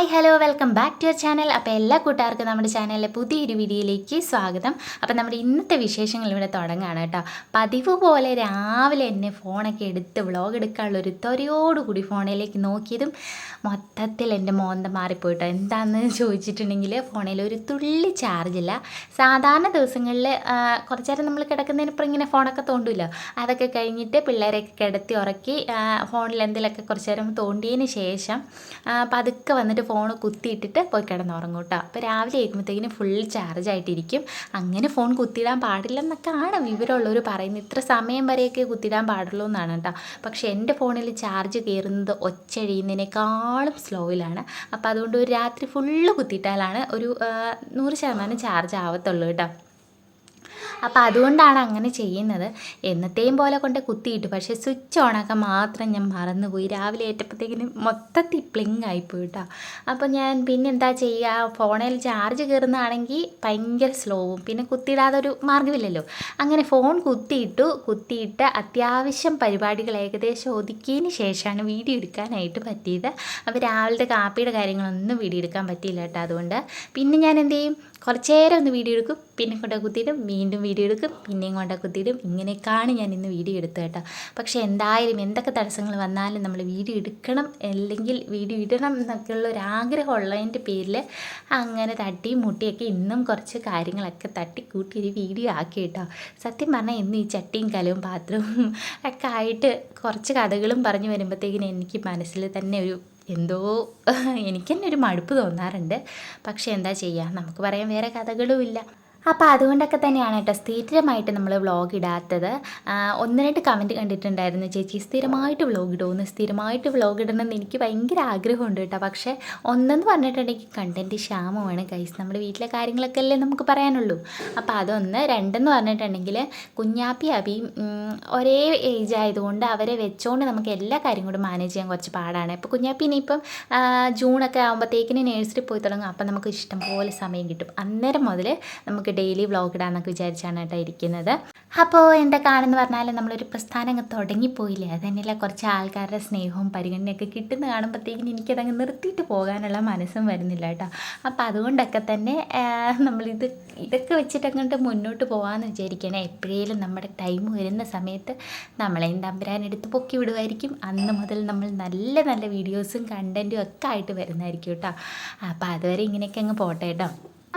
Hi hello welcome back to your channel അപ്പോൾ എല്ലാ കൂട്ടുകാർക്കും നമ്മുടെ ചാനലിലെ പുതിയൊരു വീഡിയോയിലേക്ക് സ്വാഗതം. അപ്പോൾ നമ്മുടെ ഇന്നത്തെ വിശേഷങ്ങൾ ഇവിടെ തുടങ്ങുകയാണ് കേട്ടോ. പതിവ് പോലെ രാവിലെ എന്നെ ഫോണൊക്കെ എടുത്ത് വ്ളോഗ് എടുക്കാനുള്ള ഒരു ത്വരയോടുകൂടി ഫോണിലേക്ക് നോക്കിയതും മൊത്തത്തിൽ എന്റെ മോന്ത മാറിപ്പോയിട്ടോ എന്താണെന്ന് ചോദിച്ചിട്ടുണ്ടെങ്കിൽ ഫോണിൽ ഒരു തുള്ളി ചാർജില്ല സാധാരണ ദിവസങ്ങളിൽ കുറച്ച് നേരം നമ്മൾ കിടക്കുന്നതിനിപ്പോൾ ഇങ്ങനെ ഫോണൊക്കെ തോണ്ടില്ല. അതൊക്കെ കഴിഞ്ഞിട്ട് പിള്ളേരെയൊക്കെ കിടത്തി ഉറക്കി ഫോണിൽ എന്തെങ്കിലുമൊക്കെ കുറച്ച് നേരം തോണ്ടിയതിന് ശേഷം പതുക്കെ വന്നിട്ട് ഫോൺ കുത്തിയിട്ടിട്ട് പോയി കിടന്നുറങ്ങും കേട്ടോ അപ്പോൾ രാവിലെ ഏൽക്കുമ്പോഴത്തേക്കിനും ഫുൾ ചാർജ് ആയിട്ടിരിക്കും. അങ്ങനെ ഫോൺ കുത്തിയിടാൻ പാടില്ലെന്നൊക്കെയാണ് വിവരമുള്ളവർ പറയുന്നത്. ഇത്ര സമയം വരെയൊക്കെ കുത്തിയിടാൻ പാടുള്ളൂ എന്നാണ് കേട്ടോ പക്ഷേ എന്റെ ഫോണിൽ ചാർജ് കയറുന്നത് ഒച്ചഴിയുന്നതിനേക്കാളും സ്ലോയിലാണ് അപ്പോൾ അതുകൊണ്ട് ഒരു രാത്രി ഫുള്ള് കുത്തിയിട്ടാലാണ് ഒരു നൂറ് ശതമാനം ചാർജ് ആവത്തുള്ളൂ കേട്ടോ അപ്പോൾ അതുകൊണ്ടാണ് അങ്ങനെ ചെയ്യുന്നത്. എന്നത്തെയും പോലെ കൊണ്ട് കുത്തിയിട്ടു. പക്ഷേ സ്വിച്ച് ഓണാക്കാൻ മാത്രം ഞാൻ മറന്നുപോയി. രാവിലെ ഏറ്റപ്പോഴത്തേക്കിനും മൊത്തത്തിൽ പ്ലിങ് ആയിപ്പോയി കേട്ടോ അപ്പോൾ ഞാൻ പിന്നെ എന്താ ചെയ്യുക? ഫോണിൽ ചാർജ് കയറുന്നതാണെങ്കിൽ ഭയങ്കര സ്ലോവും പിന്നെ കുത്തിയിടാതെ ഒരു മാർഗമില്ലല്ലോ. അങ്ങനെ ഫോൺ കുത്തിയിട്ടു കുത്തിയിട്ട് അത്യാവശ്യം പരിപാടികൾ ഏകദേശം ഒതുക്കിയതിന് ശേഷമാണ് വീഡിയോ എടുക്കാനായിട്ട് പറ്റിയത്. അപ്പോൾ രാവിലത്തെ കാപ്പിയുടെ കാര്യങ്ങളൊന്നും വീഡിയോ എടുക്കാൻ പറ്റിയില്ല കേട്ടോ അതുകൊണ്ട്. പിന്നെ ഞാൻ എന്ത് ചെയ്യും? കുറച്ച് നേരം ഒന്ന് വീഡിയോ എടുക്കും പിന്നെ കൊണ്ട കുത്തിയിടും വീണ്ടും വീഡിയോ എടുക്കും പിന്നെയും കൊണ്ട കുത്തിയിടും ഇങ്ങനെയൊക്കെയാണ് ഞാൻ ഇന്ന് വീഡിയോ എടുത്തത് കേട്ടോ. പക്ഷേ എന്തായാലും എന്തൊക്കെ തടസ്സങ്ങൾ വന്നാലും നമ്മൾ വീഡിയോ എടുക്കണം അല്ലെങ്കിൽ വീഡിയോ ഇടണം എന്നൊക്കെയുള്ള ഒരു ആഗ്രഹം ഉള്ളതിന്റെ പേരിൽ അങ്ങനെ തട്ടിയും മുട്ടിയൊക്കെ ഇന്നും കുറച്ച് കാര്യങ്ങളൊക്കെ തട്ടിക്കൂട്ടി ഒരു വീഡിയോ ആക്കി കേട്ടോ. സത്യം പറഞ്ഞാൽ ഇന്ന് ഈ ചട്ടിയും കലവും പാത്രവും ഒക്കെ ആയിട്ട് കുറച്ച് കഥകളും പറഞ്ഞു വരുമ്പോഴത്തേക്കിനും എനിക്ക് മനസ്സിൽ തന്നെ ഒരു എന്തോ എനിക്ക് തന്നെ ഒരു മടുപ്പ് തോന്നാറുണ്ട്. പക്ഷേ എന്താ ചെയ്യുക നമുക്ക് പറയാൻ വേറെ കഥകളും ഇല്ല അപ്പോൾ അതുകൊണ്ടൊക്കെ തന്നെയാണ് കേട്ടോ സ്ഥിരമായിട്ട് നമ്മൾ വ്ളോഗ് ഇടാത്തത്. ഒന്ന് രണ്ട് കമന്റ് കണ്ടിട്ടുണ്ടായിരുന്നു ചേച്ചി സ്ഥിരമായിട്ട് വ്ളോഗ് ഇടുമെന്ന് സ്ഥിരമായിട്ട് വ്ളോഗ് എന്ന് എനിക്ക് ഭയങ്കര ആഗ്രഹമുണ്ട് കേട്ടോ. പക്ഷേ ഒന്നെന്ന് പറഞ്ഞിട്ടുണ്ടെങ്കിൽ കണ്ടന്റ് ക്ഷാമമാണ് കൈസ് നമ്മുടെ വീട്ടിലെ കാര്യങ്ങളൊക്കെ അല്ലേ നമുക്ക് പറയാനുള്ളൂ. അപ്പോൾ അതൊന്ന്. രണ്ടെന്ന് പറഞ്ഞിട്ടുണ്ടെങ്കിൽ കുഞ്ഞാപ്പി അബിയും ഒരേ ഏജ് ആയതുകൊണ്ട് അവരെ വെച്ചുകൊണ്ട് നമുക്ക് എല്ലാ കാര്യം കൂടി മാനേജ് ചെയ്യാൻ കുറച്ച് പാടാണ്. ഇപ്പോൾ കുഞ്ഞാപ്പി ഇനിയിപ്പം ജൂണൊക്കെ ആകുമ്പോഴത്തേക്കിന് നേഴ്സറി പോയി തുടങ്ങും. അപ്പം നമുക്ക് ഇഷ്ടം പോലെ സമയം കിട്ടും. അന്നേരം മുതൽ നമുക്ക് ഡെയിലി വ്ളോഗ് ഇടാമെന്നൊക്കെ വിചാരിച്ചാണ് കേട്ടോ ഇരിക്കുന്നത്. അപ്പോൾ എന്തൊക്കെയാണെന്ന് പറഞ്ഞാൽ നമ്മളൊരു പ്രസ്ഥാനം അങ്ങ് തുടങ്ങിപ്പോയില്ലേ? അത് തന്നെയല്ല കുറച്ച് ആൾക്കാരുടെ സ്നേഹവും പരിഗണനയൊക്കെ കിട്ടുന്ന കാണുമ്പോഴത്തേക്കിന് എനിക്കതങ്ങ് നിർത്തിയിട്ട് പോകാനുള്ള മനസ്സും വരുന്നില്ല കേട്ടോ. അപ്പോൾ അതുകൊണ്ടൊക്കെ തന്നെ നമ്മളിത് ഇതൊക്കെ വെച്ചിട്ട് അങ്ങോട്ട് മുന്നോട്ട് പോകാമെന്ന് വിചാരിക്കണേ എപ്പോഴേലും നമ്മുടെ ടൈം വരുന്ന സമയത്ത് നമ്മളെയും തമ്പുരാൻ പൊക്കി വിടുമായിരിക്കും. അന്ന് മുതൽ നമ്മൾ നല്ല നല്ല വീഡിയോസും കണ്ടന്റും ഒക്കെ ആയിട്ട് വരുന്നതായിരിക്കും കേട്ടോ. അപ്പോൾ അതുവരെ ഇങ്ങനെയൊക്കെ അങ്ങ് പോട്ടെ കേട്ടോ.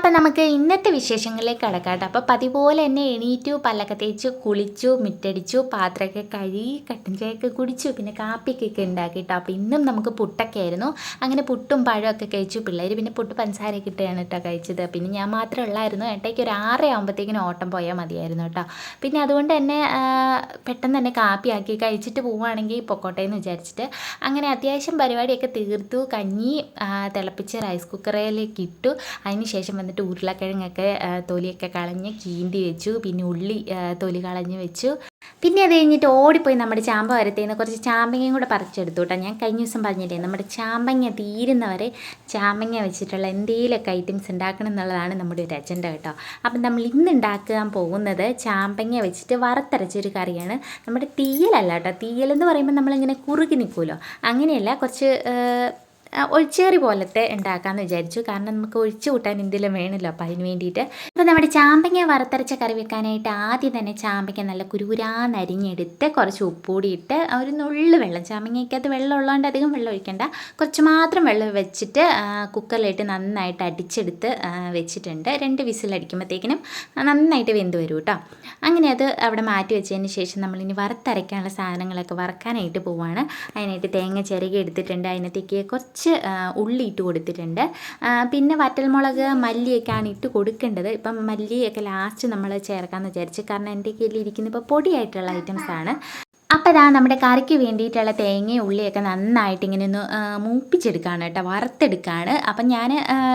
അപ്പം നമുക്ക് ഇന്നത്തെ വിശേഷങ്ങളിലേക്ക് കടക്കാട്ടെ. കേട്ടോ അപ്പോൾ പതിപോലെ തന്നെ എണീറ്റു പല്ലൊക്കെ തേച്ചു കുളിച്ചു മിറ്റടിച്ചു പാത്രമൊക്കെ കഴുകി കട്ടൻ ചായയൊക്കെ കുടിച്ചു പിന്നെ കാപ്പിക്കൊക്കെ ഉണ്ടാക്കി കേട്ടോ അപ്പോൾ ഇന്നും നമുക്ക് പുട്ടൊക്കെ ആയിരുന്നു. അങ്ങനെ പുട്ടും പഴമൊക്കെ കഴിച്ചു. പിള്ളേർ പിന്നെ പുട്ട് പഞ്ചസാരയൊക്കെ ഇട്ടാണ് കേട്ടോ കഴിച്ചത്. പിന്നെ ഞാൻ മാത്രമേ ഉള്ളായിരുന്നു. ഏട്ടയ്ക്ക് ഒരു ആറര ആകുമ്പോഴത്തേക്കിനും ഓട്ടം പോയാൽ മതിയായിരുന്നു കേട്ടോ. പിന്നെ അതുകൊണ്ട് തന്നെ പെട്ടെന്ന് തന്നെ കാപ്പിയാക്കി കഴിച്ചിട്ട് പോവുകയാണെങ്കിൽ പൊക്കോട്ടെ എന്ന് വിചാരിച്ചിട്ട് അങ്ങനെ അത്യാവശ്യം പരിപാടിയൊക്കെ തീർത്തു. കഞ്ഞി തിളപ്പിച്ച് റൈസ് കുക്കറിലേക്ക് ഇട്ടു. അതിന് ശേഷം വന്നിട്ട് ഉരുളക്കിഴങ്ങൊക്കെ ആ, തൊലിയൊക്കെ കളഞ്ഞ് കീന്തി വെച്ചു. പിന്നെ ഉള്ളി തൊലി കളഞ്ഞ് വെച്ചു. പിന്നെ അത് കഴിഞ്ഞിട്ട് ഓടിപ്പോയി നമ്മുടെ ചാമ്പ വരത്തേന്ന് കുറച്ച് ചാമ്പങ്ങയും കൂടെ പറിച്ചെടുത്തു കേട്ടോ. ഞാൻ കഴിഞ്ഞ ദിവസം പറഞ്ഞില്ലേ നമ്മുടെ ചാമ്പങ്ങ തീരുന്നവരെ ചാമ്പങ്ങ വെച്ചിട്ടുള്ള എന്തെങ്കിലുമൊക്കെ ഐറ്റംസ് ഉണ്ടാക്കണം എന്നുള്ളതാണ് നമ്മുടെ ഒരു അജണ്ട കേട്ടോ. അപ്പം നമ്മൾ ഇന്ന് ഉണ്ടാക്കാൻ പോകുന്നത് ചാമ്പങ്ങ വെച്ചിട്ട് വറുത്തരച്ചൊരു കറിയാണ്. നമ്മുടെ തീയലല്ല കേട്ടോ. തീയലെന്ന് പറയുമ്പോൾ നമ്മളിങ്ങനെ കുറുകി നിൽക്കുമല്ലോ. അങ്ങനെയല്ല കുറച്ച് ഒഴിച്ചേറി പോലത്തെ ഉണ്ടാക്കാമെന്ന് വിചാരിച്ചു. കാരണം നമുക്ക് ഒഴിച്ചു കൂട്ടാൻ എന്തെങ്കിലും വേണമല്ലോ. അപ്പോൾ അതിന് വേണ്ടിയിട്ട് അപ്പോൾ നമ്മുടെ ചാമ്പങ്ങ വറുത്തരച്ച കറി വെക്കാനായിട്ട് ആദ്യം തന്നെ ചാമ്പങ്ങ നല്ല കുരുകുരാന്നരിഞ്ഞെടുത്ത് കുറച്ച് ഉപ്പൂടി ഇട്ട് ഒരു നുള്ളു വെള്ളം ചാമ്പങ്ങയ്ക്കകത്ത് വെള്ളം ഉള്ളതുകൊണ്ട് അധികം വെള്ളം ഒഴിക്കണ്ട. കുറച്ച് മാത്രം വെള്ളം വെച്ചിട്ട് കുക്കറിലിട്ട് നന്നായിട്ട് അടിച്ചെടുത്ത് വെച്ചിട്ടുണ്ട്. രണ്ട് വിസിലടിക്കുമ്പോഴത്തേക്കിനും നന്നായിട്ട് വെന്ത് വരും കേട്ടോ. അങ്ങനെ അത് അവിടെ മാറ്റി വെച്ചതിന് ശേഷം നമ്മളിനി വറുത്തരയ്ക്കാനുള്ള സാധനങ്ങളൊക്കെ വറക്കാനായിട്ട് പോവാണ്. അതിനായിട്ട് തേങ്ങ ചിരകി എടുത്തിട്ടുണ്ട്. അതിനകത്തേക്ക് കുറച്ച് ഉള്ളി ഇട്ട് കൊടുത്തിട്ടുണ്ട്. പിന്നെ വറ്റൽമുളക് മല്ലിയൊക്കെയാണ് ഇട്ട് കൊടുക്കേണ്ടത്. ഇപ്പം മല്ലിയൊക്കെ ലാസ്റ്റ് നമ്മൾ ചേർക്കാമെന്ന് വിചാരിച്ചു. കാരണം എന്റെ കയ്യിൽ ഇരിക്കുന്ന ഇപ്പോൾ പൊടിയായിട്ടുള്ള ഐറ്റംസ് ആണ്. അപ്പോൾ ഇതാ നമ്മുടെ കറിക്ക് വേണ്ടിയിട്ടുള്ള തേങ്ങയും ഉള്ളിയൊക്കെ നന്നായിട്ട് ഇങ്ങനെ ഒന്ന് മൂപ്പിച്ചെടുക്കുകയാണ് കേട്ടോ വറുത്തെടുക്കുകയാണ് അപ്പം ഞാൻ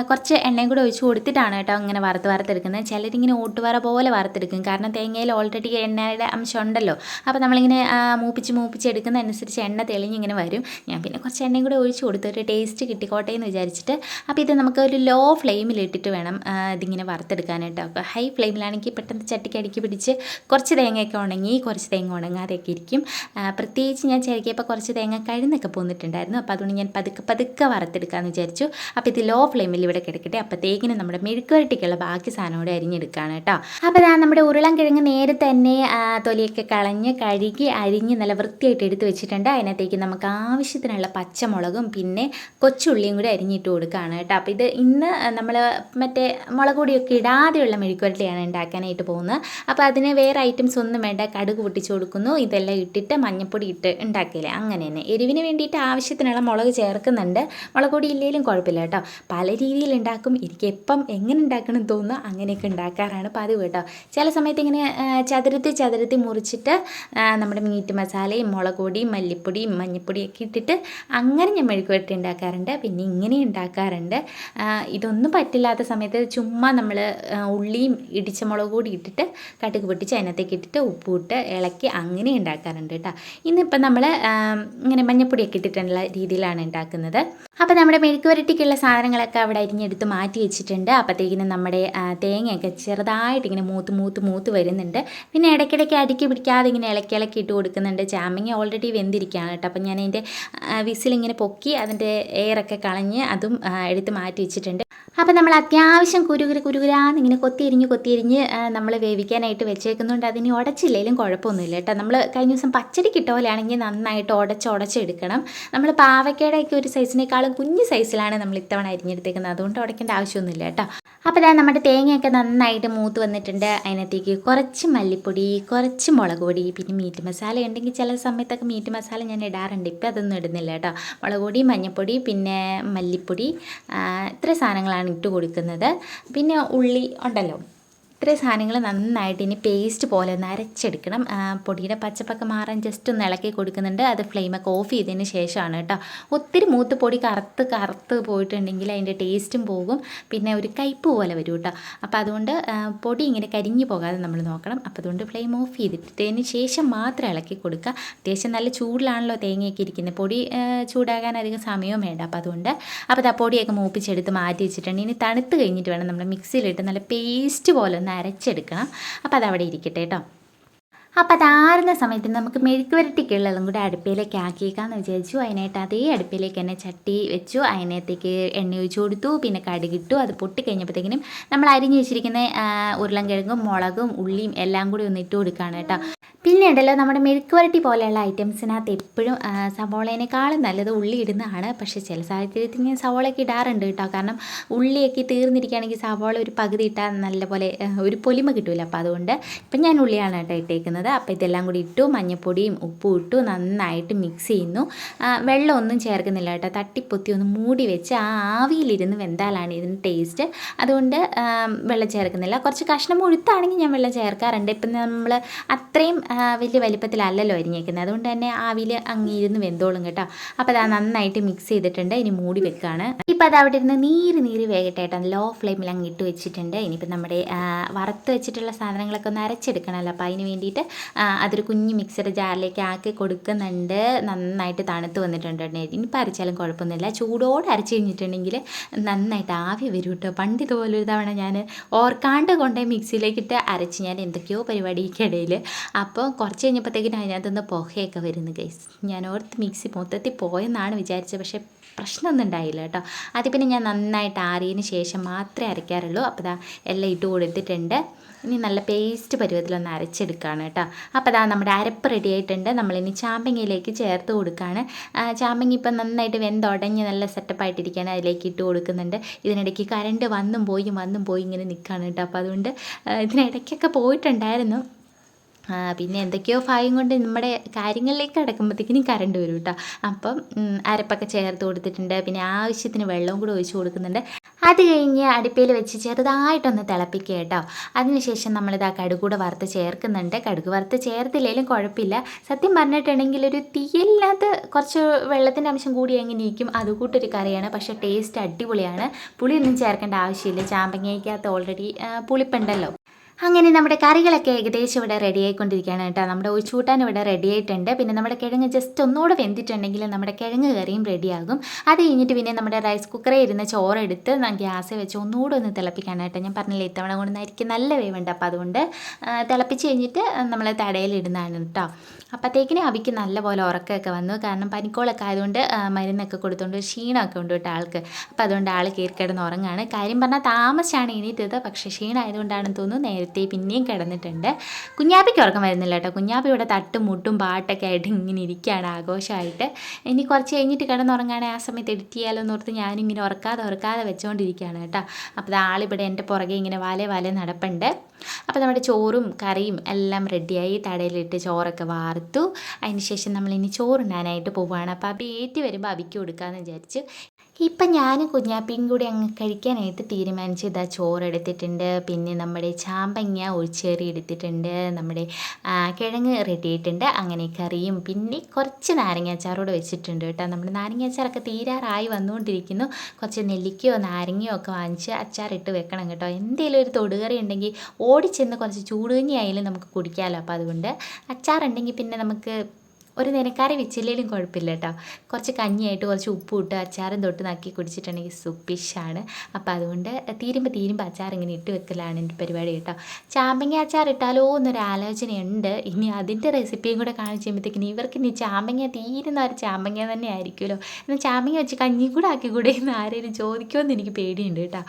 കുറച്ച് എണ്ണയും കൂടെ ഒഴിച്ച് കൊടുത്തിട്ടാണ് കേട്ടോ ഇങ്ങനെ വറുത്ത് വറുത്തെടുക്കുന്നത്. ചിലരിങ്ങനെ ഓട്ടുവറ പോലെ വറുത്തെടുക്കും. കാരണം തേങ്ങയിൽ ഓൾറെഡി എണ്ണയുടെ അംശം ഉണ്ടല്ലോ. അപ്പോൾ നമ്മളിങ്ങനെ മൂപ്പിച്ച് മൂപ്പിച്ച് എടുക്കുന്നതനുസരിച്ച് എണ്ണ തെളിഞ്ഞിങ്ങനെ വരും. ഞാൻ പിന്നെ കുറച്ച് എണ്ണയും കൂടെ ഒഴിച്ച് കൊടുത്ത് ഒരു ടേസ്റ്റ് കിട്ടിക്കോട്ടെ എന്ന് വിചാരിച്ചിട്ട്. അപ്പോൾ ഇത് നമുക്ക് ഒരു ലോ ഫ്ലെയിമിൽ ഇട്ടിട്ട് വേണം ഇതിങ്ങനെ വറുത്തെടുക്കാനായിട്ട് അപ്പോൾ ഹൈ ഫ്ലെയിമിലാണെങ്കിൽ പെട്ടെന്ന് ചട്ടിക്ക് അടുക്കി പിടിച്ച് കുറച്ച് തേങ്ങയൊക്കെ ഉണങ്ങി കുറച്ച് തേങ്ങ ഉണങ്ങാതെയൊക്കെ ഇരിക്കും. പ്രത്യേകിച്ച് ഞാൻ ചിരകിയപ്പോൾ കുറച്ച് തേങ്ങ കഴുന്നൊക്കെ പോന്നിട്ടുണ്ടായിരുന്നു. അപ്പോൾ അതുകൊണ്ട് ഞാൻ പതുക്കെ പതുക്കെ വറുത്തെടുക്കാമെന്ന് വിചാരിച്ചു. അപ്പോൾ ഇത് ലോ ഫ്ലെയിമിൽ ഇവിടെ കിടക്കട്ടെ. അപ്പോഴത്തേക്കിനും നമ്മുടെ മെഴുക്കുവരട്ടിക്കുള്ള ബാക്കി സാധനം കൂടെ അരിഞ്ഞെടുക്കുകയാണ് കേട്ടോ. അപ്പോൾ ഇതാ നമ്മുടെ ഉരുളൻകിഴങ്ങ് നേരെ തന്നെ തൊലിയൊക്കെ കളഞ്ഞ് കഴുകി അരിഞ്ഞ് നല്ല വൃത്തിയായിട്ട് എടുത്ത് വെച്ചിട്ടുണ്ട്. അതിനകത്തേക്ക് നമുക്ക് ആവശ്യത്തിനുള്ള പച്ചമുളകും പിന്നെ കൊച്ചുള്ളിയും കൂടി അരിഞ്ഞിട്ട് കൊടുക്കുകയാണ് കേട്ടോ. അപ്പോൾ ഇത് ഇന്ന് നമ്മൾ മറ്റേ മുളക് പൊടിയൊക്കെ ഇടാതെയുള്ള മെഴുക്കുവരട്ടിയാണ് ഉണ്ടാക്കാനായിട്ട് പോകുന്നത്. അപ്പോൾ അതിന് വേറെ ഐറ്റംസ് ഒന്നും വേണ്ട. കടുക് പൊട്ടിച്ച് കൊടുക്കുന്നു. ഇതെല്ലാം ഇട്ടിട്ട് മഞ്ഞപ്പൊടി ഇട്ട് ഉണ്ടാക്കിയില്ലേ? അങ്ങനെ തന്നെ. എരിവിന് വേണ്ടിയിട്ട് ആവശ്യത്തിനുള്ള മുളക് ചേർക്കുന്നുണ്ട്. മുളക് പൊടി ഇല്ലെങ്കിലും കുഴപ്പമില്ല കേട്ടോ. പല രീതിയിൽ ഉണ്ടാക്കും. എനിക്ക് എപ്പം എങ്ങനെ ഉണ്ടാക്കണം തോന്നുന്നു അങ്ങനെയൊക്കെ ഉണ്ടാക്കാറാണ് പതിവ് കേട്ടോ. ചില സമയത്ത് ഇങ്ങനെ ചതുരത്തി ചതുരത്തി മുറിച്ചിട്ട് നമ്മുടെ മീറ്റ് മസാലയും മുളക് പൊടിയും മല്ലിപ്പൊടിയും മഞ്ഞപ്പൊടിയൊക്കെ ഇട്ടിട്ട് അങ്ങനെ ഞാൻ മെഴുക്ക് വരട്ടി ഉണ്ടാക്കാറുണ്ട്. പിന്നെ ഇങ്ങനെ ഉണ്ടാക്കാറുണ്ട്. ഇതൊന്നും പറ്റില്ലാത്ത സമയത്ത് ചുമ്മാ നമ്മൾ ഉള്ളിയും ഇടിച്ച മുളക് കൂടി ഇട്ടിട്ട് കടുക് പൊട്ടിച്ച് അതിനകത്തേക്ക് ഇട്ടിട്ട് ഉപ്പ് ഇട്ട് ഇളക്കി അങ്ങനെ ഉണ്ടാക്കാറുണ്ട്. കേട്ടോ ഇന്നിപ്പം നമ്മൾ ഇങ്ങനെ മഞ്ഞപ്പൊടിയൊക്കെ ഇട്ടിട്ടുള്ള രീതിയിലാണ് ഉണ്ടാക്കുന്നത്. അപ്പോൾ നമ്മുടെ മെഴുക്ക് വരട്ടിക്കുള്ള സാധനങ്ങളൊക്കെ അവിടെ അരിഞ്ഞെടുത്ത് മാറ്റി വെച്ചിട്ടുണ്ട്. അപ്പോഴത്തേക്കിനും നമ്മുടെ തേങ്ങയൊക്കെ ചെറുതായിട്ട് ഇങ്ങനെ മൂത്ത് മൂത്ത് മൂത്ത് വരുന്നുണ്ട്. പിന്നെ ഇടയ്ക്കിടയ്ക്ക് അടുക്കി പിടിക്കാതെ ഇങ്ങനെ ഇളക്കി ഇളക്കി ഇട്ട് കൊടുക്കുന്നുണ്ട്. ചാമ്പങ്ങ ഓൾറെഡി വെന്തിരിക്കുകയാണ് കേട്ടോ അപ്പം ഞാൻ അതിന്റെ വിസിലിങ്ങനെ പൊക്കി അതിന്റെ എയറൊക്കെ കളഞ്ഞ് അതും എടുത്ത് മാറ്റി വെച്ചിട്ടുണ്ട്. അപ്പോൾ നമ്മൾ അത്യാവശ്യം കുരുകുര കുരുകുരാന്ന് ഇങ്ങനെ കൊത്തിയിരിഞ്ഞ് കൊത്തിയിരിഞ്ഞ് നമ്മൾ വേവിക്കാനായിട്ട് വെച്ചേക്കുന്നുണ്ട്. അതിന് ഉടച്ചില്ലെങ്കിലും കുഴപ്പമൊന്നുമില്ല കേട്ടോ നമ്മൾ കഴിഞ്ഞ ദിവസം പച്ചടിക്ക് പച്ചടി പോലെയാണെങ്കിൽ നന്നായിട്ട് ഉടച്ച് ഉടച്ചെടുക്കണം നമ്മൾ പാവയ്ക്കയുടെയൊക്കെ ഒരു സൈസിനേക്കാളും കുഞ്ഞു സൈസിലാണ് നമ്മൾ ഇത്തവണ അരിഞ്ഞെടുത്തേക്കുന്നത്. അതുകൊണ്ട് ഉടയ്ക്കേണ്ട ആവശ്യമൊന്നുമില്ല കേട്ടോ. അപ്പോൾ ഇതാ നമ്മുടെ തേങ്ങയൊക്കെ നന്നായിട്ട് മൂത്ത് വന്നിട്ടുണ്ട്. അതിനകത്തേക്ക് കുറച്ച് മല്ലിപ്പൊടി കുറച്ച് മുളക് പൊടി പിന്നെ മീറ്റ് മസാല. ഉണ്ടെങ്കിൽ ചില സമയത്തൊക്കെ മീറ്റ് മസാല ഞാൻ ഇടാറുണ്ട്. ഇപ്പം അതൊന്നും ഇടുന്നില്ല കേട്ടോ. മുളക് പൊടി മഞ്ഞൾപ്പൊടി പിന്നെ മല്ലിപ്പൊടി ഇത്ര സാധനങ്ങളാണ് ഇട്ട് കൊടുക്കുന്നത്. പിന്നെ ഉള്ളി ഉണ്ടല്ലോ. ഇത്രയും സാധനങ്ങൾ നന്നായിട്ട് ഇനി പേസ്റ്റ് പോലെ ഒന്ന് അരച്ചെടുക്കണം. പൊടിയുടെ പച്ചപ്പൊക്കെ മാറാൻ ജസ്റ്റ് ഒന്ന് ഇളക്കി കൊടുക്കുന്നുണ്ട്. അത് ഫ്ലെയിമൊക്കെ ഓഫ് ചെയ്തതിന് ശേഷമാണ് കേട്ടോ. ഒത്തിരി മൂത്ത് പൊടി കറുത്ത് കറുത്ത് പോയിട്ടുണ്ടെങ്കിൽ അതിന്റെ ടേസ്റ്റും പോകും. പിന്നെ ഒരു കയ്പ്പ് പോലെ വരും കേട്ടോ. അപ്പോൾ അതുകൊണ്ട് പൊടി ഇങ്ങനെ കരിഞ്ഞു പോകാതെ നമ്മൾ നോക്കണം. അപ്പോൾ അതുകൊണ്ട് ഫ്ലെയിം ഓഫ് ചെയ്തിട്ടതിന് ശേഷം മാത്രം ഇളക്കി കൊടുക്കുക. അത്യാവശ്യം നല്ല ചൂടിലാണല്ലോ തേങ്ങയൊക്കെ ഇരിക്കുന്നത്. പൊടി ചൂടാകാൻ അധികം സമയവും വേണ്ട. അപ്പോൾ അതുകൊണ്ട് അപ്പോൾ ആ പൊടിയൊക്കെ മൂപ്പിച്ചെടുത്ത് മാറ്റി വെച്ചിട്ടുണ്ട്. ഇനി തണുത്ത് കഴിഞ്ഞിട്ട് വേണം നമ്മൾ മിക്സിയിലിട്ട് നല്ല പേസ്റ്റ് പോലെ ഒന്ന് അരച്ചെടുക്കണം അപ്പോൾ അതവിടെ ഇരിക്കട്ടെ കേട്ടോ. അപ്പോൾ അതാറുന്ന സമയത്ത് നമുക്ക് മെഴുക്ക് വരട്ടിക്കുള്ളതും കൂടെ അടുപ്പിലേക്ക് ആക്കിയേക്കാന്ന് വിചാരിച്ചു. അതിനായിട്ട് അതേ അടുപ്പിലേക്ക് തന്നെ ചട്ടി വെച്ചു. അതിനകത്തേക്ക് എണ്ണ ഒഴിച്ച് കൊടുത്തു. പിന്നെ കടുകിട്ടു അത് പൊട്ടി കഴിഞ്ഞപ്പോഴത്തേക്കിനും നമ്മൾ അരിഞ്ഞ് വെച്ചിരിക്കുന്ന ഉരുളൻകിഴങ്ങും മുളകും ഉള്ളിയും എല്ലാം കൂടി ഒന്ന് ഇട്ട് കൊടുക്കുകയാണ് കേട്ടോ. പിന്നെ ഉണ്ടല്ലോ നമ്മുടെ മെഴുക്ക് വരട്ടി പോലെയുള്ള ഐറ്റംസിനകത്ത് എപ്പോഴും സവോളേനേക്കാളും നല്ലത് ഉള്ളി ഇടുന്നതാണ്. പക്ഷേ ചില സാഹചര്യത്തിൽ ഞാൻ സവോളയൊക്കെ ഇടാറുണ്ട് കേട്ടോ. കാരണം ഉള്ളിയൊക്കെ തീർന്നിരിക്കുകയാണെങ്കിൽ സവോള ഒരു പകുതി ഇട്ടാൽ നല്ലപോലെ ഒരു പൊലിമ കിട്ടില്ല അപ്പോൾ അതുകൊണ്ട് ഇപ്പം ഞാൻ ഉള്ളിയാണ് കേട്ടോ ഇട്ടേക്കുന്നത്. അപ്പോൾ ഇതെല്ലാം കൂടി ഇട്ടു മഞ്ഞൾപ്പൊടിയും ഉപ്പും ഇട്ടു നന്നായിട്ട് മിക്സ് ചെയ്യുന്നു. വെള്ളമൊന്നും ചേർക്കുന്നില്ല കേട്ടോ. തട്ടിപ്പൊത്തി ഒന്ന് മൂടി വെച്ച് ആ ആവിയിലിരുന്ന് വെന്താലാണ് ഇതിന് ടേസ്റ്റ് അതുകൊണ്ട് വെള്ളം ചേർക്കുന്നില്ല. കുറച്ച് കഷ്ണം ഒഴുത്താണെങ്കിൽ ഞാൻ വെള്ളം ചേർക്കാറുണ്ട്. ഇപ്പം നമ്മൾ അത്രയും വലിയ വലിപ്പത്തിലല്ലല്ലോ അരിഞ്ഞേക്കുന്നത്. അതുകൊണ്ട് തന്നെ ആവിയിൽ അങ്ങിരുന്ന് വെന്തോളും കേട്ടോ. അപ്പോൾ അത് നന്നായിട്ട് മിക്സ് ചെയ്തിട്ടുണ്ട്. ഇനി മൂടി വെക്കുകയാണ് ഇപ്പം അത് അവിടെ ഇരുന്ന് നീര് നീര് വേഗട്ടെ കേട്ടോ. ലോ ഫ്ലെയിമിൽ അങ്ങ് ഇട്ട് വെച്ചിട്ടുണ്ട്. ഇനിയിപ്പോൾ നമ്മുടെ വറുത്ത് വെച്ചിട്ടുള്ള സാധനങ്ങളൊക്കെ ഒന്ന് അരച്ചെടുക്കണമല്ലോ. അപ്പോൾ അതിന് വേണ്ടിയിട്ട് അതൊരു കുഞ്ഞ് മിക്സഡ് ജാറിലേക്ക് ആക്കി കൊടുക്കുന്നുണ്ട്. നന്നായിട്ട് തണുത്ത് വന്നിട്ടുണ്ട് ഇനിയിപ്പോൾ അരച്ചാലും കുഴപ്പമൊന്നുമില്ല. ചൂടോടെ അരച്ച് കഴിഞ്ഞിട്ടുണ്ടെങ്കിൽ നന്നായിട്ട് ആവി വരും കേട്ടോ. പണ്ട് ഇതുപോലെ ഒരു തവണ ഞാൻ ഓർക്കാണ്ട് കൊണ്ടുപോയി മിക്സിയിലേക്കിട്ട് അരച്ച് ഞാൻ എന്തൊക്കെയോ പരിപാടിക്കിടയിൽ അപ്പോൾ കുറച്ച് കഴിഞ്ഞപ്പോഴത്തേക്കിനും അതിനകത്തുനിന്ന് പുകയൊക്കെ വരുന്നു ഗൈസ് ഞാൻ ഓർത്ത് മിക്സി മൊത്തത്തിൽ പോയെന്നാണ് വിചാരിച്ചത്. പക്ഷേ പ്രശ്നമൊന്നും ഉണ്ടായില്ല കേട്ടോ. അത് പിന്നെ ഞാൻ നന്നായിട്ട് ആറിയതിന് ശേഷം മാത്രമേ അരയ്ക്കാറുള്ളൂ. അപ്പോൾ ഇതാ എല്ലാം ഇട്ട് കൊടുത്തിട്ടുണ്ട്. ഇനി നല്ല പേസ്റ്റ് പരുവത്തിലൊന്ന് അരച്ചെടുക്കുകയാണ് കേട്ടോ. അപ്പോൾ അതാ നമ്മുടെ അരപ്പ് റെഡി ആയിട്ടുണ്ട്. നമ്മളിനി ചാമ്പങ്ങയിലേക്ക് ചേർത്ത് കൊടുക്കുകയാണ് ചാമ്പങ്ങി ഇപ്പം നന്നായിട്ട് വെന്തുടഞ്ഞ് നല്ല സെറ്റപ്പായിട്ടിരിക്കുകയാണ് അതിലേക്ക് ഇട്ട് കൊടുക്കുന്നുണ്ട്. ഇതിനിടയ്ക്ക് കറണ്ട് വന്നും പോയും വന്നും പോയി ഇങ്ങനെ നിൽക്കുകയാണ് കേട്ടോ. അപ്പോൾ അതുകൊണ്ട് ഇതിനിടയ്ക്കൊക്കെ പോയിട്ടുണ്ടായിരുന്നു. പിന്നെ എന്തൊക്കെയോ ഭയം കൊണ്ട് നമ്മുടെ കാര്യങ്ങളിലേക്ക് കടക്കുമ്പോഴത്തേക്കിനും കറണ്ട് വരും കേട്ടോ അപ്പം അരപ്പൊക്കെ ചേർത്ത് കൊടുത്തിട്ടുണ്ട്. പിന്നെ ആവശ്യത്തിന് വെള്ളവും കൂടെ ഒഴിച്ചു കൊടുക്കുന്നുണ്ട്. അത് കഴിഞ്ഞ് അടുപ്പിൽ വെച്ച് ചെറുതായിട്ടൊന്ന് തിളപ്പിക്കുക കേട്ടോ. അതിനുശേഷം നമ്മളിത് കടുകൂടെ വറുത്ത് ചേർക്കുന്നുണ്ട്. കടുക് വറുത്ത് ചേർത്തില്ലെങ്കിലും കുഴപ്പമില്ല. സത്യം പറഞ്ഞിട്ടുണ്ടെങ്കിൽ ഒരു തീയില്ലാത്ത കുറച്ച് വെള്ളത്തിന്റെ അംശം കൂടി എങ്ങനെ ഇരിക്കും അതുകൂട്ടൊരു കറിയാണ്. പക്ഷേ ടേസ്റ്റ് അടിപൊളിയാണ്. പുളിയൊന്നും ചേർക്കേണ്ട ആവശ്യമില്ല. ചാമ്പങ്ങയ്ക്കകത്ത് ഓൾറെഡി പുളിപ്പുണ്ടല്ലോ. അങ്ങനെ നമ്മുടെ കറികളൊക്കെ ഏകദേശം ഇവിടെ റെഡി ആയിക്കൊണ്ടിരിക്കുകയാണ് കേട്ടോ. നമ്മുടെ ഒഴിച്ചുകൂട്ടാൻ ഇവിടെ റെഡി ആയിട്ടുണ്ട്. പിന്നെ നമ്മുടെ കിഴങ്ങ് ജസ്റ്റ് ഒന്നുകൂടെ വെന്തിട്ടുണ്ടെങ്കിൽ നമ്മുടെ കിഴങ്ങ് കറിയും റെഡിയാകും അത് കഴിഞ്ഞിട്ട് പിന്നെ നമ്മുടെ റൈസ് കുക്കറിൽ ഇരുന്ന് ചോറെടുത്ത് ഞാൻ ഗ്യാസിൽ വെച്ച് ഒന്നുകൂടെ ഒന്ന് തിളപ്പിക്കാനായിട്ട് ഞാൻ പറഞ്ഞില്ല ഇത്തവണ കൊണ്ടുവന്നായിരിക്കും നല്ല വേവുണ്ട്. അപ്പോൾ അതുകൊണ്ട് തിളപ്പിച്ച് കഴിഞ്ഞിട്ട് നമ്മൾ തടയിലിടുന്നതാണ് കേട്ടോ. അപ്പോഴത്തേക്കിനും അവിക്ക് നല്ലപോലെ ഉറക്കമൊക്കെ വന്നു. കാരണം പനിക്കോളൊക്കെ ആയതുകൊണ്ട് മരുന്നൊക്കെ കൊടുത്തുകൊണ്ട് ക്ഷീണമൊക്കെ ഉണ്ട് കേട്ടോ ആൾക്ക്. അപ്പോൾ അതുകൊണ്ട് ആൾ കയറി കിടന്ന് ഉറങ്ങാണ്. കാര്യം പറഞ്ഞാൽ താമസിച്ചാണ് എണീറ്റത്. പക്ഷേ ക്ഷീണമായതുകൊണ്ടാണെന്ന് തോന്നുന്നു നേരത്തെ പിന്നെയും കിടന്നിട്ടുണ്ട്. കുഞ്ഞാപ്പിക്ക് ഉറക്കം വരുന്നില്ല കേട്ടോ. കുഞ്ഞാപ്പി ഇവിടെ തട്ടും മുട്ടും പാട്ടൊക്കെ ആയിട്ട് ഇങ്ങനെ ഇരിക്കുകയാണ് ആഘോഷമായിട്ട്. ഇനി കുറച്ച് കഴിഞ്ഞിട്ട് കിടന്നുറങ്ങുകയാണെങ്കിൽ ആ സമയത്ത് എഡിറ്റ് ചെയ്യാലോ എന്ന് ഓർത്ത് ഞാനിങ്ങനെ ഉറക്കാതെ ഉറക്കാതെ വെച്ചുകൊണ്ടിരിക്കുകയാണ് കേട്ടോ. അപ്പോൾ ആളിവിടെ എന്റെ പുറകെ ഇങ്ങനെ വാലേ വാലേ നടപ്പുണ്ട്. അപ്പോൾ നമ്മുടെ ചോറും കറിയും എല്ലാം റെഡിയായി തടയിലിട്ട് ചോറൊക്കെ വാർത്തു. അതിന് ശേഷം നമ്മളിനി ചോറുണ്ണാനായിട്ട് പോവുകയാണ്. അപ്പോൾ അബി ഏറ്റി വരുമ്പോൾ അബിക്ക് കൊടുക്കാമെന്ന് വിചാരിച്ചു. ഇപ്പം ഞാനും കുഞ്ഞാപ്പിയും കൂടി അങ്ങ് കഴിക്കാനായിട്ട് തീരുമാനിച്ചു ഇതാ ചോറ് എടുത്തിട്ടുണ്ട് പിന്നെ നമ്മുടെ ചാമ്പങ്ങ ഒഴിച്ചേറി എടുത്തിട്ടുണ്ട്. നമ്മുടെ കിഴങ്ങ് റെഡി ആയിട്ടുണ്ട് അങ്ങനെ കറിയും പിന്നെ കുറച്ച് നാരങ്ങാച്ചാറോട് വെച്ചിട്ടുണ്ട് കേട്ടോ. നമ്മുടെ നാരങ്ങാച്ചാറൊക്കെ തീരാറായി വന്നുകൊണ്ടിരിക്കുന്നു. കുറച്ച് നെല്ലിക്കയോ നാരങ്ങയോ ഒക്കെ വാങ്ങിച്ച് അച്ചാറിട്ട് വെക്കണം കേട്ടോ. എന്തെങ്കിലും ഒരു തൊടുകറി ഉണ്ടെങ്കിൽ ഓടിച്ചെന്ന് കുറച്ച് ചൂടുകഞ്ഞി ആയാലും നമുക്ക് കുടിക്കാമല്ലോ. അപ്പോൾ അതുകൊണ്ട് അച്ചാറുണ്ടെങ്കിൽ പിന്നെ നമുക്ക് ഒരു നിനക്കാരി വെച്ചില്ലെങ്കിലും കുഴപ്പമില്ല കേട്ടോ. കുറച്ച് കഞ്ഞിയായിട്ട് കുറച്ച് ഉപ്പ് ഇട്ട് അച്ചാറും തൊട്ട് നക്കി കുടിച്ചിട്ടുണ്ടെങ്കിൽ സുപ്പിഷാണ്. അപ്പോൾ അതുകൊണ്ട് തീരുമ്പോൾ തീരുമ്പോൾ അച്ചാർ ഇങ്ങനെ ഇട്ട് വെക്കലാണ് എന്റെ പരിപാടി കേട്ടോ. ചാമ്പങ്ങ അച്ചാർ ഇട്ടാലോ എന്നൊരു ആലോചനയുണ്ട്. ഇനി അതിന്റെ റെസിപ്പിയും കൂടെ കാണിച്ച് കഴിയുമ്പോഴത്തേക്കിന് ഇവർക്ക് ഇനി ചാമ്പങ്ങ തീരുന്ന ഒരു ചാമ്പങ്ങ തന്നെ ആയിരിക്കുമല്ലോ. എന്നാൽ ചാമ്പങ്ങ വെച്ച് കഞ്ഞി കൂടെ ആക്കി കൂടെ എന്ന് ആരെങ്കിലും ചോദിക്കുമെന്ന് എനിക്ക് പേടിയുണ്ട് കേട്ടോ.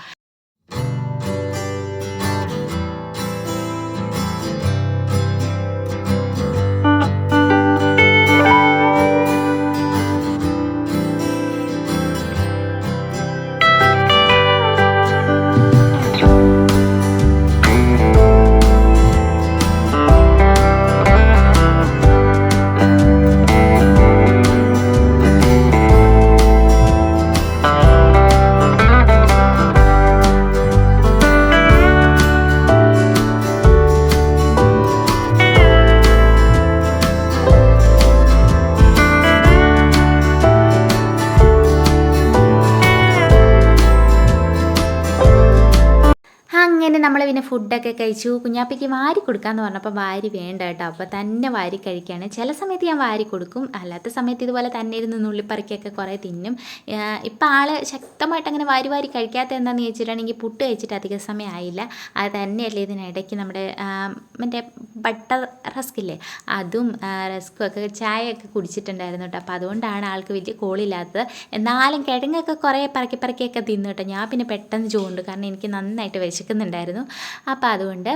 ഫുഡൊക്കെ കഴിച്ചു. കുഞ്ഞാപ്പയ്ക്ക് വാരി കൊടുക്കാമെന്ന് പറഞ്ഞപ്പോൾ വാരി വേണ്ട കേട്ടോ. അപ്പോൾ തന്നെ വാരി കഴിക്കുകയാണ് ചില സമയത്ത് ഞാൻ വാരി കൊടുക്കും. അല്ലാത്ത സമയത്ത് ഇതുപോലെ തന്നെ ഇരുന്ന് നുള്ളിപ്പറിക്കൊക്കെ കുറേ തിന്നും. ഇപ്പം ആൾ ശക്തമായിട്ട് അങ്ങനെ വാരി വാരി കഴിക്കാത്ത എന്താണെന്ന് ചോദിച്ചിട്ടുണ്ടെങ്കിൽ പുട്ട് കഴിച്ചിട്ട് അധിക സമയം ആയില്ല. അത് തന്നെയല്ലേ ഇതിനിടയ്ക്ക് നമ്മുടെ മറ്റേ ബട്ടർ റസ്ക് ഇല്ലേ? അതും റസ്ക്കും ഒക്കെ ചായയൊക്കെ കുടിച്ചിട്ടുണ്ടായിരുന്നു കേട്ടോ. അപ്പോൾ അതുകൊണ്ടാണ് ആൾക്ക് വലിയ കോളില്ലാത്തത്. എന്നാലും കിഴങ്ങൊക്കെ കുറേ പറക്കി പറക്കിയൊക്കെ തിന്നു കേട്ടോ. ഞാൻ പിന്നെ പെട്ടെന്ന് ചൂണ്ടു. കാരണം എനിക്ക് നന്നായിട്ട് വിശക്കുന്നുണ്ടായിരുന്നു. അപ്പോൾ അതുകൊണ്ട്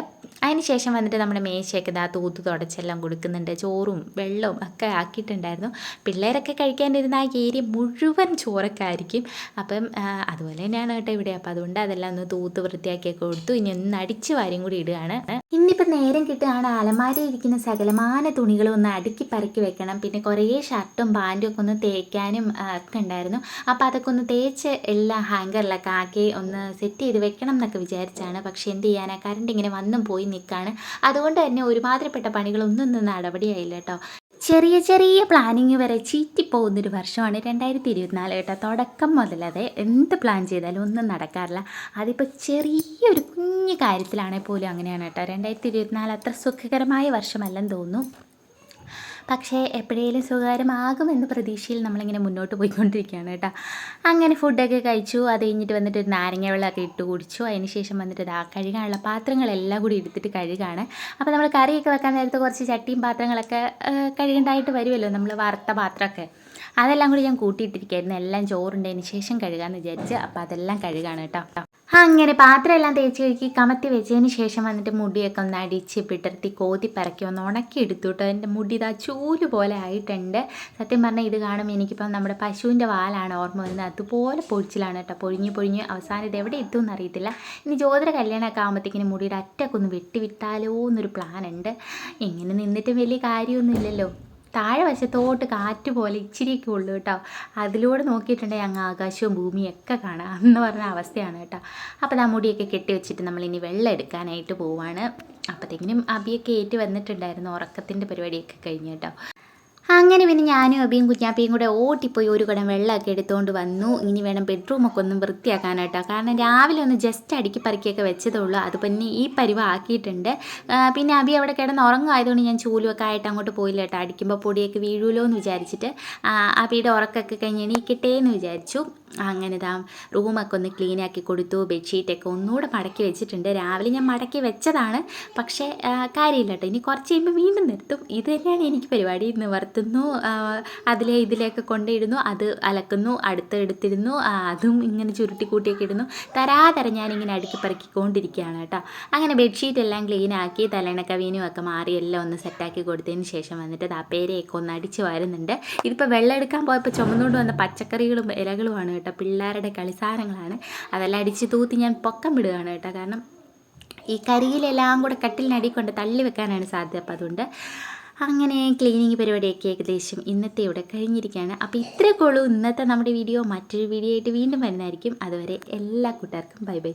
അതിന് ശേഷം വന്നിട്ട് നമ്മുടെ മേശയൊക്കെ ഇതാ തൂത്ത് തുടച്ചെല്ലാം കൊടുക്കുന്നുണ്ട്. ചോറും വെള്ളവും ഒക്കെ ആക്കിയിട്ടുണ്ടായിരുന്നു. പിള്ളേരൊക്കെ കഴിക്കാനിരുന്ന ആ ഏരിയ മുഴുവൻ ചോറൊക്കെ ആയിരിക്കും അപ്പം അതുപോലെ തന്നെയാണ് കേട്ടോ ഇവിടെ. അപ്പോൾ അതുകൊണ്ട് അതെല്ലാം ഒന്ന് തൂത്ത് വൃത്തിയാക്കിയൊക്കെ കൊടുത്തു. ഇനി ഒന്ന് അടിച്ച് വാരും കൂടി ഇടുകയാണ്. ഇന്നിപ്പോൾ നേരം കിട്ടുകയാണ്. അലമാരി ഇരിക്കുന്ന സകലമാന തുണികളും ഒന്ന് അടുക്കി പറക്കി വെക്കണം. പിന്നെ കുറേ ഷർട്ടും പാന്റും ഒക്കെ ഒന്ന് തേക്കാനും ഒക്കെ ഉണ്ടായിരുന്നു. അപ്പോൾ അതൊക്കെ ഒന്ന് തേച്ച് എല്ലാം ഹാങ്കറിലൊക്കെ ആക്കി ഒന്ന് സെറ്റ് ചെയ്ത് വെക്കണം എന്നൊക്കെ വിചാരിച്ചാണ്. പക്ഷേ എന്ത് ചെയ്യാനാ കറണ്ട് ഇങ്ങനെ വന്നും പോയി നിൽക്കുകയാണ് അതുകൊണ്ട് തന്നെ ഒരുമാതിരിപ്പെട്ട പണികളൊന്നും നിന്ന് നടപടിയായില്ല കേട്ടോ ചെറിയ ചെറിയ പ്ലാനിങ് വരെ ചീറ്റിപ്പോകുന്നൊരു വർഷമാണ് രണ്ടായിരത്തി ഇരുപത്തിനാല് കേട്ടോ. തുടക്കം മുതലതെ എന്ത് പ്ലാൻ ചെയ്താലും ഒന്നും നടക്കാറില്ല. അതിപ്പോൾ ചെറിയൊരു കുഞ്ഞു കാര്യത്തിലാണെങ്കിൽ പോലും അങ്ങനെയാണ് കേട്ടോ. രണ്ടായിരത്തി ഇരുപത്തിനാല് അത്ര സുഖകരമായ വർഷമല്ലെന്ന് തോന്നുന്നു. പക്ഷേ എപ്പോഴേലും സുഖകരമാകുമെന്ന പ്രതീക്ഷയിൽ നമ്മളിങ്ങനെ മുന്നോട്ട് പോയിക്കൊണ്ടിരിക്കുകയാണ് കേട്ടോ. അങ്ങനെ ഫുഡൊക്കെ കഴിച്ചു അത് കഴിഞ്ഞിട്ട് വന്നിട്ട് ഒരു നാരങ്ങ വെള്ളമൊക്കെ ഇട്ട് കുടിച്ചു. അതിന് ശേഷം വന്നിട്ട് ഇതാ കഴുകാനുള്ള പാത്രങ്ങളെല്ലാം കൂടി എടുത്തിട്ട് കഴുകാണ്. അപ്പോൾ നമ്മൾ കറിയൊക്കെ വെക്കാൻ നേരത്ത് കുറച്ച് ചട്ടിയും പാത്രങ്ങളൊക്കെ കഴുകേണ്ടതായിട്ട് വരുമല്ലോ നമ്മൾ വറുത്ത പാത്രമൊക്കെ. അതെല്ലാം കൂടി ഞാൻ കൂട്ടിയിട്ടിരിക്കുകയായിരുന്നു എല്ലാം ചോറുണ്ടതിന് ശേഷം കഴുകാമെന്ന് വിചാരിച്ച് അപ്പോൾ അതെല്ലാം കഴുകാണ് കേട്ടോ. അങ്ങനെ പാത്രമെല്ലാം തേച്ച് കഴുകി കമത്തി വെച്ചതിന് ശേഷം വന്നിട്ട് മുടിയൊക്കെ ഒന്ന് അടിച്ച് പിടർത്തി കോതി പറക്കി ഒന്ന് ഉണക്കി എടുത്തു കേട്ടോ എന്റെ മുടി ഇതാ ചൂൽ പോലെ ആയിട്ടുണ്ട്. സത്യം പറഞ്ഞാൽ ഇത് കാണുമ്പോൾ എനിക്കിപ്പം നമ്മുടെ പശുവിന്റെ വാലാണ് ഓർമ്മ വരുന്നത്. അതുപോലെ പൊഴിച്ചിലാണ് കേട്ടോ. പൊഴിഞ്ഞ് പൊഴിഞ്ഞ് അവസാനം ഇത് എവിടെ എത്തുമെന്ന് അറിയത്തില്ല ഇനി ജ്യോതിര കല്യാണമൊക്കെ ആകുമ്പോഴത്തേക്കിന് മുടിയുടെ അറ്റൊക്കെ ഒന്ന് വെട്ടി വിട്ടാലോ എന്നൊരു പ്ലാൻ ഉണ്ട്. ഇങ്ങനെ നിന്നിട്ട് വലിയ കാര്യമൊന്നും ഇല്ലല്ലോ താഴെ വശത്തോട്ട് കാറ്റ് പോലെ ഇച്ചിരിയൊക്കെ ഉള്ളൂ കേട്ടോ. അതിലൂടെ നോക്കിയിട്ടുണ്ടെങ്കിൽ അങ്ങ് ആകാശവും ഭൂമിയും ഒക്കെ കാണാം എന്ന് പറഞ്ഞ അവസ്ഥയാണ് കേട്ടോ. അപ്പോൾ ആ മുടിയൊക്കെ കെട്ടി വെച്ചിട്ട് നമ്മളിനി വെള്ളം എടുക്കാനായിട്ട് പോവാണ്. അപ്പോഴത്തേക്കിനും അബിയൊക്കെ ഏറ്റ് വന്നിട്ടുണ്ടായിരുന്നു ഉറക്കത്തിന്റെ പരിപാടിയൊക്കെ കഴിഞ്ഞ് കേട്ടോ. അങ്ങനെ പിന്നെ ഞാനും അബിയും കുഞ്ഞാപ്പിയും കൂടെ ഓട്ടിപ്പോയി ഒരു കുടം വെള്ളമൊക്കെ എടുത്തുകൊണ്ട് വന്നു. ഇനി വേണം ബെഡ്റൂമൊക്കെ ഒന്നും വൃത്തിയാക്കാനായിട്ടോ. കാരണം രാവിലെ ഒന്ന് ജസ്റ്റ് അടുക്കി പറിക്കൊക്കെ വെച്ചതേ ഉള്ളൂ അത് പിന്നെ ഈ പരിവ് ആക്കിയിട്ടുണ്ട്. പിന്നെ അബി അവിടെ കിടന്ന് ഉറങ്ങുമായതുകൊണ്ട് ഞാൻ ചൂലുമൊക്കെ ആയിട്ട് അങ്ങോട്ട് പോയില്ല കേട്ടോ. അടിക്കുമ്പോൾ പൊടിയൊക്കെ വീഴുമല്ലോ എന്ന് വിചാരിച്ചിട്ട് അബിയുടെ ഉറക്കമൊക്കെ കഴിഞ്ഞ് എണീക്കട്ടെ എന്ന് വിചാരിച്ചു. അങ്ങനെ ഇതാ റൂമൊക്കെ ഒന്ന് ക്ലീൻ ആക്കി കൊടുത്തു ബെഡ്ഷീറ്റൊക്കെ ഒന്നുകൂടെ മടക്കി വെച്ചിട്ടുണ്ട്. രാവിലെ ഞാൻ മടക്കി വെച്ചതാണ്. പക്ഷേ കാര്യമില്ല കേട്ടോ ഇനി കുറച്ച് കഴിയുമ്പോൾ വീണ്ടും നിർത്തും. ഇത് തന്നെയാണ് എനിക്ക് പരിപാടി. നിവർത്തുന്നു അതിലെ ഇതിലേക്ക് കൊണ്ടിടുന്നു അത് അലക്കുന്നു അടുത്ത് എടുത്തിരുന്നു അതും ഇങ്ങനെ ചുരുട്ടി കൂട്ടിയൊക്കെ ഇടുന്നു. തരാതര ഞാനിങ്ങനെ അടുക്കി പറക്കിക്കൊണ്ടിരിക്കുകയാണ് കേട്ടോ അങ്ങനെ ബെഡ്ഷീറ്റ് എല്ലാം ക്ലീൻ ആക്കി തലണക്കവീനും ഒക്കെ മാറി എല്ലാം ഒന്ന് സെറ്റാക്കി കൊടുത്തതിന് ശേഷം വന്നിട്ട് ദാ പേരയൊക്കെ ഒന്ന് അടിച്ച് വരുന്നുണ്ട്. ഇതിപ്പോൾ വെള്ളം എടുക്കാൻ പോയപ്പോൾ ചുമന്നുകൊണ്ട് വന്ന പച്ചക്കറികളും ഇലകളുമാണ് പിള്ളേരുടെ കളിസാരങ്ങളാണ്. അതെല്ലാം അടിച്ച് തൂത്തി ഞാൻ പൊക്കം വിടുകയാണ് കേട്ടോ. കാരണം ഈ കരിയിലെല്ലാം കൂടെ കട്ടിലിനടി കൊണ്ട് തള്ളി വെക്കാനാണ് സാധ്യത. അപ്പോൾ അതുകൊണ്ട് അങ്ങനെ ക്ലീനിങ് പരിപാടിയൊക്കെ ഏകദേശം ഇന്നത്തെ ഇവിടെ കഴിഞ്ഞിരിക്കുകയാണ്. അപ്പോൾ ഇത്രയൊക്കെ ഉള്ളൂ. ഇന്നത്തെ നമ്മുടെ വീഡിയോ മറ്റൊരു വീഡിയോ ആയിട്ട് വീണ്ടും വരുന്നതായിരിക്കും. അതുവരെ എല്ലാ കൂട്ടുകാർക്കും ബൈ ബൈ.